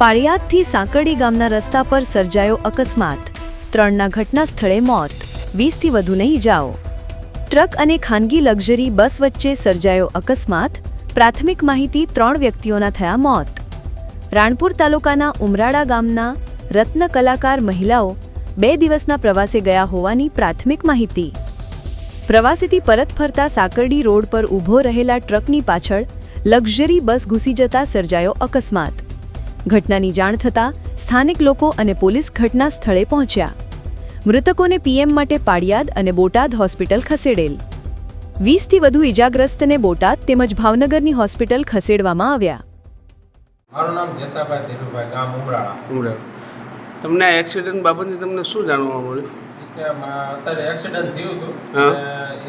પાળિયાદથી સાંકરડી ગામના રસ્તા પર સર્જાયો અકસ્માત. ત્રણના ઘટના સ્થળે મોત. વીસથી વધુને જાઓ. ટ્રક અને ખાનગી લક્ઝરી બસ વચ્ચે સર્જાયો અકસ્માત. પ્રાથમિક માહિતી ત્રણ વ્યક્તિઓના થયા મોત. રાણપુર તાલુકાના ઉમરાળા ગામના રત્ન કલાકાર મહિલાઓ બે દિવસના પ્રવાસે ગયા હોવાની પ્રાથમિક માહિતી. પ્રવાસેથી પરત ફરતા સાકરડી રોડ પર ઊભો રહેલા ટ્રકની પાછળ લક્ઝરી બસ ઘૂસી જતા સર્જાયો અકસ્માત. ઘટનાની જાણ થતાં સ્થાનિક લોકો અને પોલીસ ઘટના સ્થળે પહોંચ્યા. મૃતકોને પીએમ માટે પાડિયાદ અને બોટાદ હોસ્પિટલ ખસેડેલ. વીસથી વધુ ઇજાગ્રસ્તને બોટાદ તેમજ ભાવનગરની હોસ્પિટલ ખસેડવામાં આવ્યા. મારું નામ જેસાભાઈ ધીરુભાઈ ગામ ઉમરાળા. તમને આ એક્સિડન્ટ બાબતની તમને શું જાણવા મળ્યું? અત્યારે એક્સિડન્ટ થયું હતું.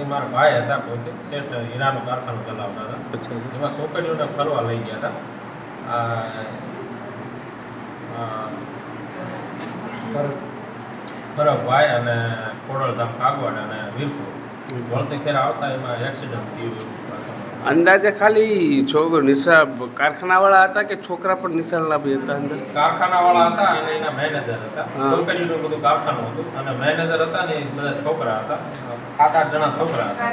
એ મારા ભાઈ હતા પોતે શેઠ હીરાનું કારખાનું ચલાવતા હતા. એમાં છોકરીઓને ફરવા લઈ ગયા હતા. ફરકભાઈ અને ખોડલધામ કાગવાડ અને વીરપુર. વળતી ખેરા આવતા એમાં એક્સિડન્ટ થયું અંદાજે ખાલી છોકરો નિશા કારખાનાવાળા હતા કે છોકરા પણ નિશાળના બી હતા અંદર? કારખાનાવાળા હતા અને એના મેનેજર હતા. છોકરીનું બધું કારખાનું હતું અને મેનેજર હતા ને એ બધા છોકરા હતા. સાત આઠ જણા છોકરા હતા.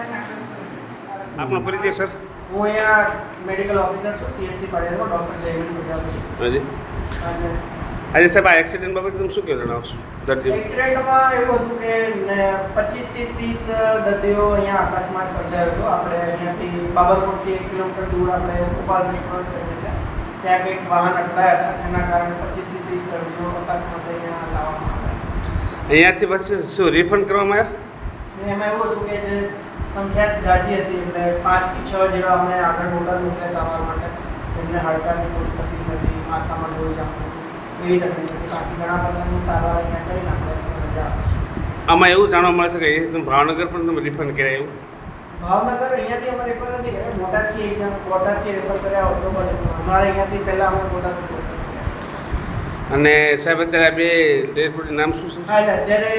આપનો પરિચય સર? હું અહીંયા મેડિકલ ઓફિસર છું સીએચસી પાડિયાદમાં ડૉક્ટર જયમીન હાજી અને આજે સાહેબ આ એક્સિડન્ટ બાબતે તમે શું કહેવા જણાવશો? દર્દી એક્સિડન્ટમાં એવું હતું કે પચીસથી ત્રીસ દર્દીઓ અહીંયા અકસ્માત સર્જાયો હતો. આપણે અહીંયાથી બાબરપુરથી એક કિલોમીટર દૂર આપણે ગોપાલ રેસ્ટોરન્ટ કરીએ છે ત્યાં કંઈક વાહન અટકાયા હતા. એના કારણે પચીસથી ત્રીસ દર્દીઓ અકસ્માત અહીંયા લાવવામાં આવ્યા. અહીંયાથી પછી શું રિફંડ કરવામાં આવ્યા? એમાં એવું હતું કે જે સંખ્યા જાજી હતી. એટલે પાંચથી છ જેવા અમે આગળ મોટા મોકલ્યા સારવાર માટે. જેમને હડકાની થોડી તકલીફ હતી માથામાં લોહી જમતું એવી તકલીફ હતી. બાકી ઘણા બધાની સારવાર અહીંયા કરીને આપણે મજા આમાં એવું જાણવા મળે છે કે અહીંયાથી તમે ભાવનગર પણ તમે રિફંડ કર્યા એવું? ભાવનગર અહીંયાથી અમે રેફર નથી કર્યા. બોટાદથી એક જણ બોટાદથી રેફર કર્યા હતો પણ અમારે અહીંયાથી પહેલાં અમે બોટાદ છોડતા અને સાહેબ અત્યારે બે ડેડ બોડી નામ શું છે? હા અત્યારે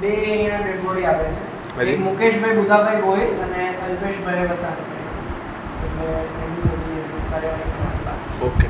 બે અહીંયા ડેડ બોડી આવે છે. એક મુકેશભાઈ બુધાભાઈ ગોહિલ અને અલ્પેશભાઈ વસાણી એટલે એમની બધી કાર્યવાહી કરવાની ઓકે